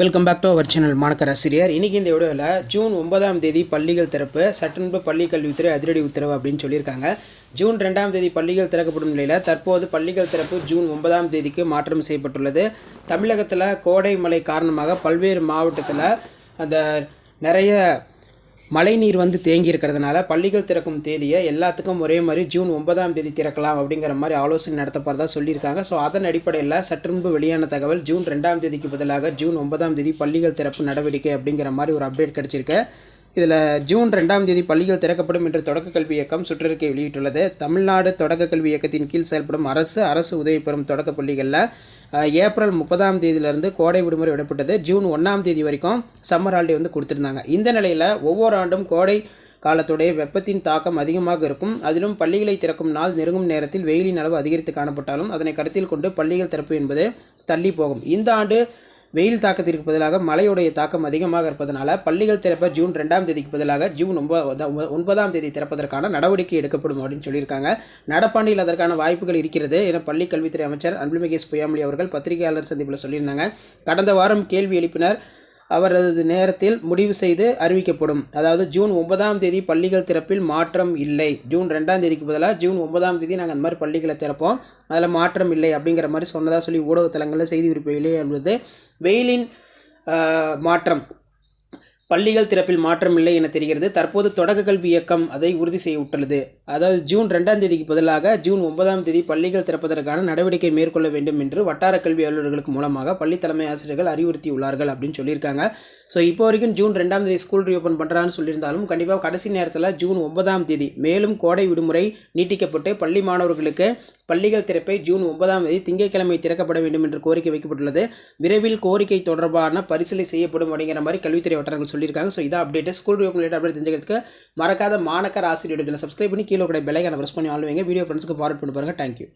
Welcome back to our channel மாணக்கர் ஆசிரியர் இன்றைக்கி இந்த வீடியோவில் ஜூன் ஒன்பதாம் தேதி பள்ளிகள் திறப்பு சட்டன்பு பள்ளி கல்வித்துறை அதிரடி உத்தரவு அப்படின்னு சொல்லியிருக்காங்க. ஜூன் ரெண்டாம் தேதி பள்ளிகள் திறக்கப்படும் நிலையில் தற்போது பள்ளிகள் திறப்பு ஜூன் ஒன்பதாம் தேதிக்கு மாற்றம் செய்யப்பட்டுள்ளது. தமிழகத்தில் கோடை மழை காரணமாக பல்வேறு மாவட்டத்தில் அந்த நிறைய மழைநீர் வந்து தேங்கி இருக்கிறதுனால பள்ளிகள் திறக்கும் தேதியை எல்லாத்துக்கும் ஒரே மாதிரி ஜூன் ஒன்பதாம் தேதி திறக்கலாம் அப்படிங்கிற மாதிரி ஆலோசனை நடத்தப்படுறதா சொல்லியிருக்காங்க. ஸோ அதன் அடிப்படையில் சற்றுமுன்பு வெளியான தகவல் ஜூன் ரெண்டாம் தேதிக்கு பதிலாக ஜூன் ஒன்பதாம் தேதி பள்ளிகள் திறப்பு நடவடிக்கை அப்படிங்கிற மாதிரி ஒரு அப்டேட் கிடச்சிருக்கு. இதில் ஜூன் ரெண்டாம் தேதி பள்ளிகள் திறக்கப்படும் என்று தொடக்க கல்வி இயக்கம் சுற்றறிக்கை வெளியிட்டுள்ளது. தமிழ்நாடு தொடக்க கல்வி இயக்கத்தின் கீழ் செயல்படும் அரசு அரசு உதவி பெறும் தொடக்க பள்ளிகளில் ஏப்ரல் முப்பதாம் தேதியிலிருந்து கோடை விடுமுறை விடப்பட்டது. ஜூன் ஒன்றாம் தேதி வரைக்கும் சம்மர் ஹாலிடே வந்து கொடுத்துருந்தாங்க. இந்த நிலையில் ஒவ்வொரு ஆண்டும் கோடை காலத்துடைய வெப்பத்தின் தாக்கம் அதிகமாக இருக்கும். அதிலும் பள்ளிகளை திறக்கும் நாள் நெருங்கும் நேரத்தில் வெயிலின் அளவு அதிகரித்து காணப்பட்டாலும் அதனை கருத்தில் கொண்டு பள்ளிகள் திறப்பு என்பது தள்ளி போகும். இந்த ஆண்டு வெயில் தாக்கத்திற்கு பதிலாக மழையுடைய தாக்கம் அதிகமாக இருப்பதனால பள்ளிகள் திறப்ப ஜூன் ரெண்டாம் தேதிக்கு பதிலாக ஜூன் ஒன்பது ஒன்பதாம் தேதி திறப்பதற்கான நடவடிக்கை எடுக்கப்படும் அப்படின்னு சொல்லியிருக்காங்க. நடப்பாண்டில் அதற்கான வாய்ப்புகள் இருக்கிறது என பள்ளி கல்வித்துறை அமைச்சர் அன்புமிகேஷ் பொய்யாமொழி அவர்கள் பத்திரிகையாளர் சந்திப்பில் சொல்லியிருந்தாங்க. கடந்த வாரம் கேள்வி எழுப்பினர். அவரது நேரத்தில் முடிவு செய்து அறிவிக்கப்படும். அதாவது ஜூன் ஒன்பதாம் தேதி பள்ளிகள் திறப்பில் மாற்றம் இல்லை. ஜூன் ரெண்டாம் தேதிக்கு பதிலாக ஜூன் ஒன்பதாம் தேதி நாங்கள் அந்த மாதிரி பள்ளிகளை திறப்போம். அதில் மாற்றம் இல்லை அப்படிங்கிற மாதிரி சொன்னதாக சொல்லி ஊடகத்தலங்களில் செய்தி குறிப்பு என்பது வெயிலின் மாற்றம். பள்ளிகள் திறப்பில் மாற்றம் இல்லை என தெரிகிறது. தற்போது தொடக்க கல்வி இயக்கம் அதை உறுதி செய்ய விட்டுள்ளது. அதாவது ஜூன் ரெண்டாம் தேதிக்கு பதிலாக ஜூன் ஒன்பதாம் தேதி பள்ளிகள் திறப்பதற்கான நடவடிக்கை மேற்கொள்ள வேண்டும் என்று வட்டார கல்வி அலுவலர்களுக்கு மூலமாக பள்ளி தலைமை ஆசிரியர்கள் அறிவுறுத்தியுள்ளார்கள் அப்படின்னு சொல்லியிருக்காங்க. ஸோ இப்போ வரைக்கும் ஜூன் ரெண்டாம் தேதி ஸ்கூல் ரீஓப்பன் பண்ணுறான்னு சொல்லியிருந்தாலும் கண்டிப்பாக கடைசி நேரத்தில் ஜூன் ஒன்பதாம் தேதி மேலும் கோடை விடுமுறை நீட்டிக்கப்பட்டு பள்ளி மாணவர்களுக்கு பள்ளிகள் திறப்பை ஜூன் ஒன்பதாம் தேதி திங்கட்கிழமை திறக்கப்பட வேண்டும் என்று கோரிக்கை வைக்கப்பட்டுள்ளது. விரைவில் கோரிக்கை தொடர்பான பரிசீலனை செய்யப்படும் அப்படிங்கிற மாதிரி கல்வித்துறை வட்டாரங்கள் சொல்லியிருக்காங்க. ஸோ இதான் அப்டேட் ஸ்கூல் ரீஓப்பன் அப்டேட் தெரிஞ்சுக்கிறதுக்கு மறக்காத மாணக்கர் ஆசிரியர் சப்ஸ்கிரைப் பண்ணி கீழே கூட பெலைக்கான ப்ரெஸ் பண்ணி ஆளுவீங்க. வீடியோ ஃப்ரெண்ட்ஸ்க்கு ஃபார்வர்ட் பண்ணி பாருங்கள் தேங்க்யூ